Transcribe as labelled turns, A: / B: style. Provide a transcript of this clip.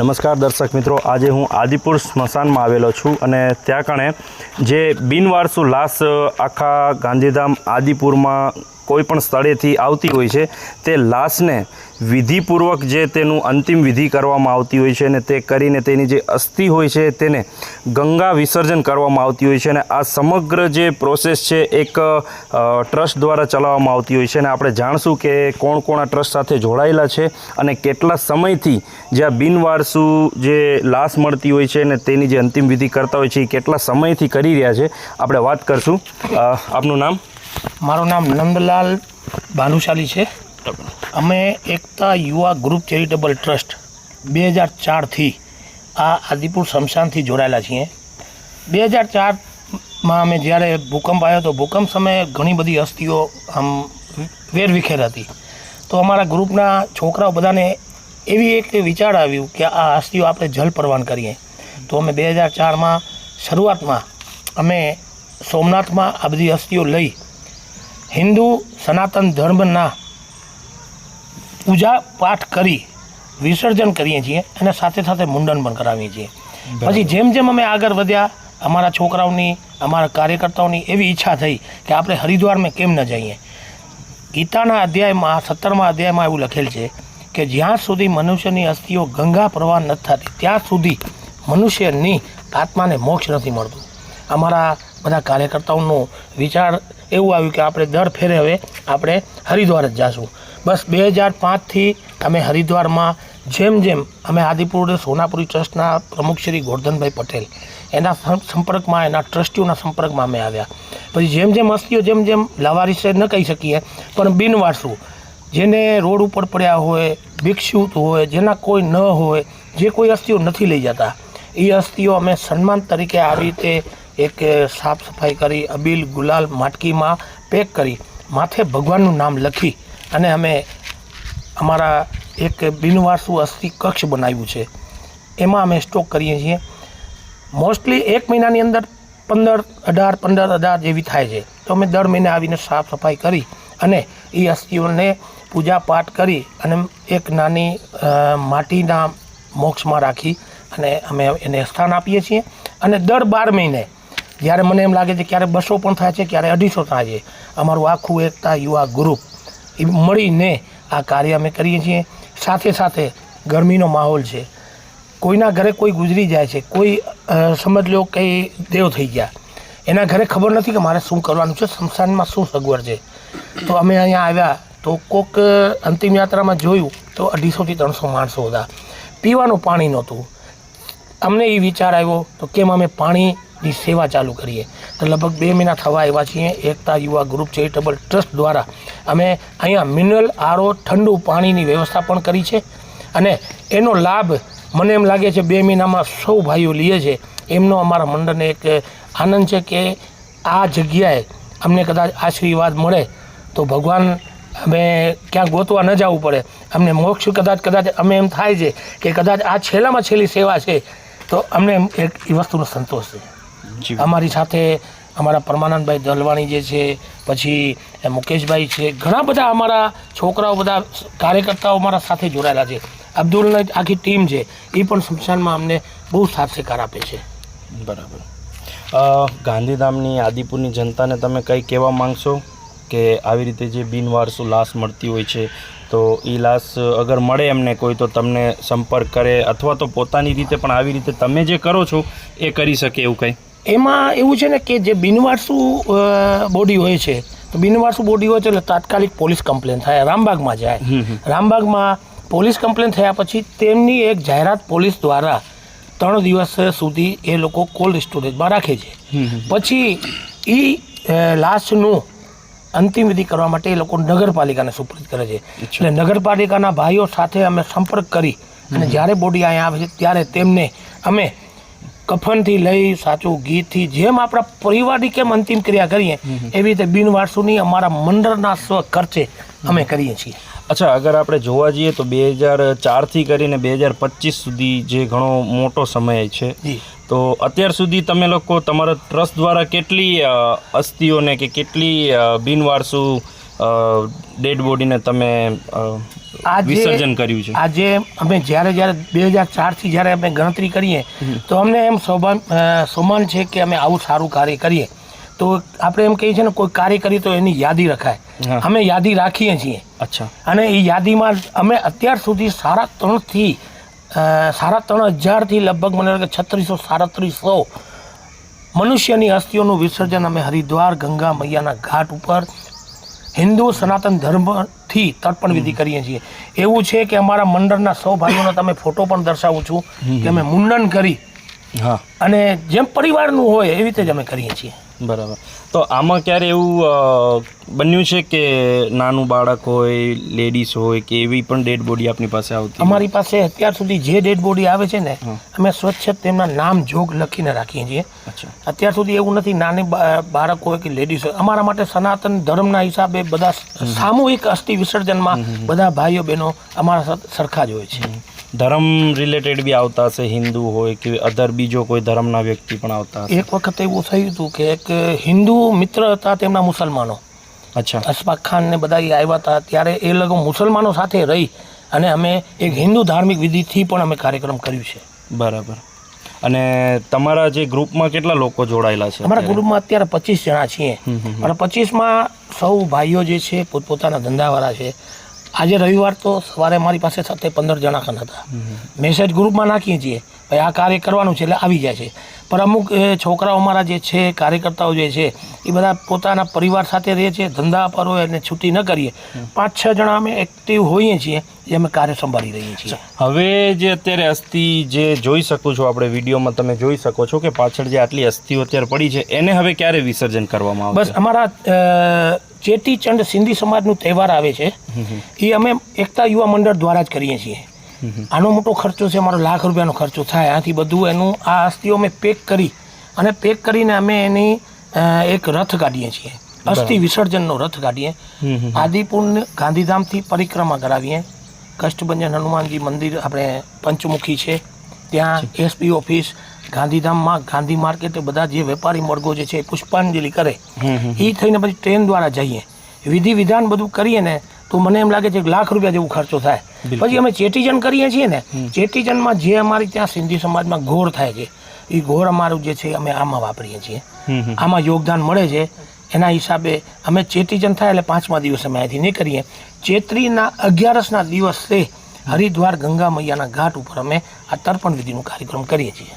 A: નમસ્કાર દર્શક મિત્રો, આજે હું આદિપુર સ્મશાનમાં આવેલો છું અને ત્યાં કણે જે બિનવારસુ લાશ આખા ગાંધીધામ આદિપુરમાં કોઈ પણ સ્થળેથી આવતી હોય છે, તે લાશને વિધિપૂર્વક જે તેનું અંતિમ વિધિ કરવામાં આવતી હોય છે અને તે કરીને તેની જે અસ્થિ હોય છે, તેને ગંગા વિસર્જન કરવામાં આવતી હોય છે અને આ સમગ્ર જે પ્રોસેસ છે, એક ટ્રસ્ટ દ્વારા ચલાવવામાં આવતી હોય છે અને આપણે જાણશું કે કોણ કોણ આ ટ્રસ્ટ સાથે જોડાયેલા છે અને કેટલા સમયથી જે આ બિનવારસુ જે લાશ મળતી હોય છે અને તેની જે અંતિમ વિધિ કરતા હોય છે, એ કેટલા સમયથી કરી રહ્યા છે, આપણે વાત કરશું. આપનું નામ?
B: મારું નામ નંદલાલ ભાનુશાલી છે. અમે એકતા યુવા ગ્રુપ ચેરિટેબલ ટ્રસ્ટ બે હજાર ચારથી આ આદિપુર શમશાનથી જોડાયેલા છીએ. બે હજાર ચારમાં અમે જ્યારે ભૂકંપ આવ્યો તો ભૂકંપ સમયે ઘણી બધી હસ્તીઓ આમ વેરવિખેર હતી. તો અમારા ગ્રુપના છોકરાઓ બધાને એવી એક વિચાર આવ્યું કે આ હસ્તીઓ આપણે જલ પરવાન કરીએ. તો અમે બે હજાર ચારમાં શરૂઆતમાં અમે સોમનાથમાં આ બધી હસ્તીઓ લઈ હિન્દુ સનાતન ધર્મના પૂજા પાઠ કરી વિસર્જન કરીએ છીએ અને સાથે સાથે મુંડન પણ કરાવીએ છીએ. પછી જેમ જેમ અમે આગળ વધ્યા અમારા છોકરાઓની અમારા કાર્યકર્તાઓની એવી ઈચ્છા થઈ કે આપણે હરિદ્વારમાં કેમ ન જઈએ. ગીતાના અધ્યાયમાં સત્તરમા અધ્યાયમાં એવું લખેલ છે કે જ્યાં સુધી મનુષ્યની અસ્થિઓ ગંગા પ્રવાહ નથી થતી ત્યાં સુધી મનુષ્યની આત્માને મોક્ષ નથી મળતું. અમારા બધા કાર્યકર્તાઓનો વિચાર એવું આવ્યું કે આપણે દર ફેરે હવે આપણે હરિદ્વાર જ જાશું. બસ બે હજાર પાંચથી અમે હરિદ્વારમાં જેમ જેમ અમે આદિપુર સોનાપુરી ટ્રસ્ટના પ્રમુખ શ્રી ગોરધનભાઈ પટેલ, એના સંપર્કમાં, એના ટ્રસ્ટીઓના સંપર્કમાં અમે આવ્યા. પછી જેમ જેમ અસ્થિઓ જેમ જેમ લાવારીસે ન કહી શકીએ, પણ બિનવારસુ જેને રોડ ઉપર પડ્યા હોય, ભિક્ષુત હોય, જેના કોઈ ન હોય, જે કોઈ અસ્થિઓ નથી લઈ જતા એ અસ્થિઓ અમે સન્માન તરીકે આવી રીતે એક સાફ સફાઈ કરી, અબીલ ગુલાલ માટકીમાં પેક કરી, માથે ભગવાનનું નામ લખી અને અમે અમારા એક બિનવારસુ અસ્થિ કક્ષ બનાવ્યું છે. એમાં અમે સ્ટોક કરીએ છીએ. મોસ્ટલી એક મહિનાની અંદર પંદર, અઢાર પંદર અઢાર જેવી થાય છે. તો અમે દર મહિને આવીને સાફ સફાઈ કરી અને એ અસ્થિઓને પૂજા પાઠ કરી અને એક નાની માટીના મોક્ષમાં રાખી અને અમે એને સ્થાન આપીએ છીએ. અને દર બાર મહિને જ્યારે મને એમ લાગે છે ક્યારે બસો પણ થાય છે, ક્યારે અઢીસો થાય છે. અમારું આખું એકતા યુવા ગ્રુપ એ મળીને આ કાર્ય અમે કરીએ છીએ. સાથે સાથે ગરમીનો માહોલ છે. કોઈના ઘરે કોઈ ગુજરી જાય છે, કોઈ સમજ લો કંઈ દેવ થઈ ગયા. એના ઘરે ખબર નથી કે મારે શું કરવાનું છે સ્મશાનમાં શું સગવડ છે. તો અમે અહીંયા આવ્યા તો કોક અંતિમ યાત્રામાં જોયું તો અઢીસોથી ત્રણસો માણસો હતા. પીવાનું પાણી નહોતું. અમને એ વિચાર આવ્યો, તો કેમ અમે પાણીની સેવા ચાલુ કરીએ. તો લગભગ બે મહિના થવા આવ્યા છીએ. એકતા યુવા ગ્રુપ ચેરિટેબલ ટ્રસ્ટ દ્વારા અમે અહીંયા મિનરલ આરો ઠંડુ પાણીની વ્યવસ્થા પણ કરી છે અને એનો લાભ મને એમ લાગે છે બે મહિનામાં સૌ ભાઈઓ લે છે. એમનો અમારા મંડળને એક આનંદ છે કે આ જગ્યાએ અમને કદાચ આશીર્વાદ મળે તો ભગવાન અમે ક્યાં ગોતવા ન જવું પડે. અમને મોક્ષ કદાચ કદાચ અમે એમ થાય છે કે કદાચ આ છેલ્લામાં છેલ્લી સેવા છે તો અમને એક એ વસ્તુનો સંતોષ છે. અમારી સાથે અમારા પરમાનંદભાઈ દલવાણી જે છે પછી મુકેશભાઈ છે ઘણા બધા અમારા છોકરાઓ બધા કાર્યકર્તાઓ અમારા સાથે જોડાયેલા છે. અબ્દુલની આખી ટીમ છે એ પણ સ્મશાનમાં અમને બહુ સાથ સહકાર આપે છે.
A: બરાબર. ગાંધીધામની આદિપુરની જનતાને તમે કંઈ કહેવા માંગશો કે આવી રીતે જે બિનવારસુ લાશ મળતી હોય છે તો એ લાશ અગર મળે એમને કોઈ તો તમને સંપર્ક કરે અથવા તો પોતાની રીતે પણ આવી રીતે તમે જે કરો છો એ કરી શકે એવું કંઈ?
B: એમાં એવું છે ને કે જે બિનવારસુ બોડી હોય છે તો બિનવારસુ બોડી હોય છે એટલે તાત્કાલિક પોલીસ કમ્પ્લેન થાય રામબાગમાં જાય. રામબાગમાં પોલીસ કમ્પ્લેન થયા પછી તેમની એક જાહેરાત પોલીસ દ્વારા ત્રણ દિવસ સુધી એ લોકો કોલ્ડ સ્ટોરેજમાં રાખે છે. પછી એ લાશનું અંતિમ વિધિ કરવા માટે એ લોકો નગરપાલિકાને સુપ્રત કરે છે. એટલે નગરપાલિકાના ભાઈઓ સાથે અમે સંપર્ક કરી અને જ્યારે બોડી અહીંયા આવે છે ત્યારે તેમને અમે કફનથી લઈ સાચું ગીતથી જેમ આપણા પરિવારની કેમ અંતિમ ક્રિયા કરીએ એવી રીતે બિનવારસુની અમારા મંડળના સ્વ ખર્ચે અમે કરીએ છીએ.
A: અચ્છા અગર આપણે જોવા જઈએ તો બે હજાર ચારથી કરીને બે હજાર પચીસ સુધી જે ઘણો મોટો સમય છે તો અત્યાર સુધી તમે લોકો તમારા ટ્રસ્ટ દ્વારા કેટલી અસ્થિઓને કે કેટલી બિનવારસુ ડેડ બોડીને તમે વિસર્જન કર્યું છે?
B: આજે અમે જ્યારે જ્યારે બે હજાર ચારથી જ્યારે અમે ગણતરી કરીએ તો અમને એમ સોભાન સૌમાન છે કે અમે આવું સારું કાર્ય કરીએ. તો આપણે એમ કહીએ છીએ ને કોઈ કાર્ય કરીએ તો એની યાદી રખાય. અમે યાદી રાખીએ છીએ.
A: અચ્છા.
B: અને એ યાદીમાં અમે અત્યાર સુધી સાડા ત્રણથી સાડા ત્રણ હજારથી લગભગ મને લાગે છત્રીસો સાડત્રીસો મનુષ્યની અસ્થિઓનું વિસર્જન અમે હરિદ્વાર ગંગા મૈયાના ઘાટ ઉપર હિન્દુ સનાતન ધર્મથી તર્પણ વિધિ કરીએ છીએ. એવું છે કે અમારા મંડળના સૌ ભાઈઓનો તમે ફોટો પણ દર્શાવું છું કે અમે મુંડન કરી
A: હા.
B: અને જેમ પરિવારનું હોય એવી રીતે જ અમે કરીએ છીએ.
A: બરાબર. તો આમાં ક્યારે એવું બન્યું છે કે નાનું બાળક હોય લેડીઝ હોય કે એવી પણ ડેડ બોડી આપની પાસે આવતી
B: અમારી પાસે અત્યાર સુધી જે ડેડ બોડી આવે છે ને અમે સ્વચ્છ તેમના નામ જોગ લખીને રાખીએ છીએ. અત્યાર સુધી એવું નથી નાની બાળક હોય કે લેડીઝ હોય. અમારા માટે સનાતન ધર્મના હિસાબે બધા સામૂહિક અસ્થિ વિસર્જનમાં બધા ભાઈઓ બહેનો અમારા સાથે સરખા જ હોય છે.
A: ધર્મ રિલેટેડ બી આવતા હશે હિન્દુ હોય કે અધર બીજો કોઈ ધર્મના વ્યક્તિ પણ આવતા હશે.
B: એક વખત એવું થયું હતું કે એક હિન્દુ મિત્ર હતા તેમના મુસલમાનો.
A: અચ્છા.
B: અશફાક ખાન ને બધા આવ્યા હતા ત્યારે એ લોકો મુસલમાનો સાથે રહી અને અમે એક હિન્દુ ધાર્મિક વિધિથી પણ અમે કાર્યક્રમ કર્યું છે.
A: બરાબર. અને તમારા જે ગ્રુપમાં કેટલા લોકો જોડાયેલા છે
B: અમારા ગ્રુપમાં અત્યારે પચીસ જણા છીએ. અને પચીસમાં સૌ ભાઈઓ જે છે પોતપોતાના ધંધાવાળા છે. આજે રવિવાર તો સવારે મારી પાસે સાથે પંદર જણા ખાન હતા. મેસેજ ગ્રુપમાં નાખીએ છીએ ભાઈ આ કાર્ય કરવાનું છે એટલે આવી જાય છે. પણ અમુક છોકરાઓ અમારા જે છે કાર્યકર્તાઓ જે છે એ બધા પોતાના પરિવાર સાથે રહે છે ધંધા પર હોય અને છૂટી ન કરીએ. પાંચ છ જણા અમે એક્ટિવ હોઈએ છીએ જે અમે કાર્ય સંભાળી રહીએ છીએ.
A: હવે જે અત્યારે અસ્થિ જે જોઈ શકો છો આપણે વિડીયોમાં તમે જોઈ શકો છો કે પાછળ જે આટલી અસ્થિઓ અત્યારે પડી છે એને હવે ક્યારે વિસર્જન કરવામાં
B: બસ અમારા ચેટીચંડ સિંધી સમાજનું તહેવાર આવે છે એ અમે એકતા યુવા મંડળ દ્વારા જ કરીએ છીએ. આનો મોટો ખર્ચો છે અમારો લાખ રૂપિયાનો ખર્ચો થાય. આથી બધું એનું આ અસ્થિઓ અમે પેક કરી અને પેક કરીને અમે એની એક રથ કાઢીએ છીએ. અસ્થિ વિસર્જનનો રથ કાઢીએ. આદિપુર ગાંધીધામથી પરિક્રમા કરાવીએ. કષ્ટભંજન હનુમાનજી મંદિર આપણે પંચમુખી છે. ત્યાં એસપી ઓફિસ ગાંધીધામમાં ગાંધી માર્કેટે બધા જે વેપારી વર્ગો જે છે એ પુષ્પાંજલિ કરે. એ થઈને પછી ટ્રેન દ્વારા જઈએ. વિધિ વિધાન બધું કરીએ ને તો મને એમ લાગે છે કે લાખ રૂપિયા જેવું ખર્ચો થાય. પછી અમે ચેટીજન કરીએ છીએ ને ચેટીજનમાં જે અમારી ત્યાં સિંધી સમાજમાં ઘોર થાય છે એ ઘોર અમારું જે છે અમે આમાં વાપરીએ છીએ. આમાં યોગદાન મળે છે. એના હિસાબે અમે ચેટીજન થાય એટલે પાંચમા દિવસે અમે અહીંથી નીકળીએ. ચેત્રીના અગિયારસના દિવસે હરિદ્વાર ગંગા મૈયાના ઘાટ ઉપર અમે આ તર્પણ વિધિનો કાર્યક્રમ કરીએ છીએ.